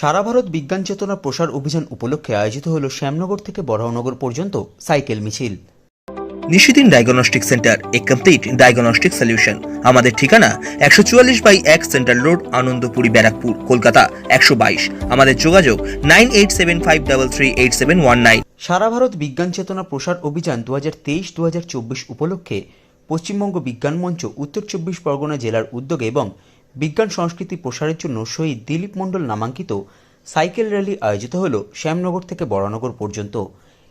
সারা ভারত বিজ্ঞান চেতনা প্রসার অভিযান উপলক্ষে আয়োজিত হল শ্যামনগর থেকে বড়াউনগর পর্যন্ত সাইকেল মিছিল। Nishidin diagnostic centre a complete diagnostic solution আমাদের ঠিকানা একশো চুয়াল্লিশ বাই এক সেন্ট্রাল রোড আনন্দপুরি ব্যারাকপুর কলকাতা একশো বাইশ। আমাদের যোগাযোগ nine eight seven five double three eight seven one nine. সারা ভারত বিজ্ঞান চেতনা প্রসার অভিযান দু হাজার তেইশ দু হাজার চব্বিশ উপলক্ষে পশ্চিমবঙ্গ বিজ্ঞান মঞ্চ উত্তর চব্বিশ পরগনা জেলার উদ্যোগে এবং বিজ্ঞান সংস্কৃতি প্রসারের জন্য শহীদ দিলীপ মণ্ডল নামাঙ্কিত সাইকেল র্যালি আয়োজিত হল শ্যামনগর থেকে বড়নগর পর্যন্ত।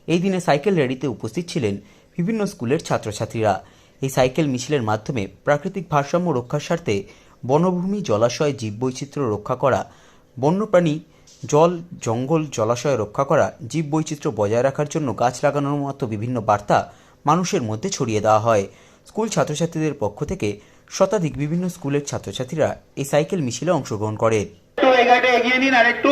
এই দিনে সাইকেল র্যালিতে উপস্থিত ছিলেন বিভিন্ন স্কুলের ছাত্রছাত্রীরা। এই সাইকেল মিছিলের মাধ্যমে প্রাকৃতিক ভারসাম্য রক্ষার স্বার্থে বনভূমি, জলাশয়, জীববৈচিত্র্য রক্ষা করা, বন্যপ্রাণী, জল, জঙ্গল, জলাশয় রক্ষা করা, জীববৈচিত্র্য বজায় রাখার জন্য গাছ লাগানোর মতো বিভিন্ন বার্তা মানুষের মধ্যে ছড়িয়ে দেওয়া হয়। স্কুল ছাত্রছাত্রীদের পক্ষ থেকে শতাধিক বিভিন্ন স্কুলের ছাত্রছাত্রীরা এই সাইকেল মিছিলে অংশগ্রহণ করে। এগিয়ে নিন আর একটু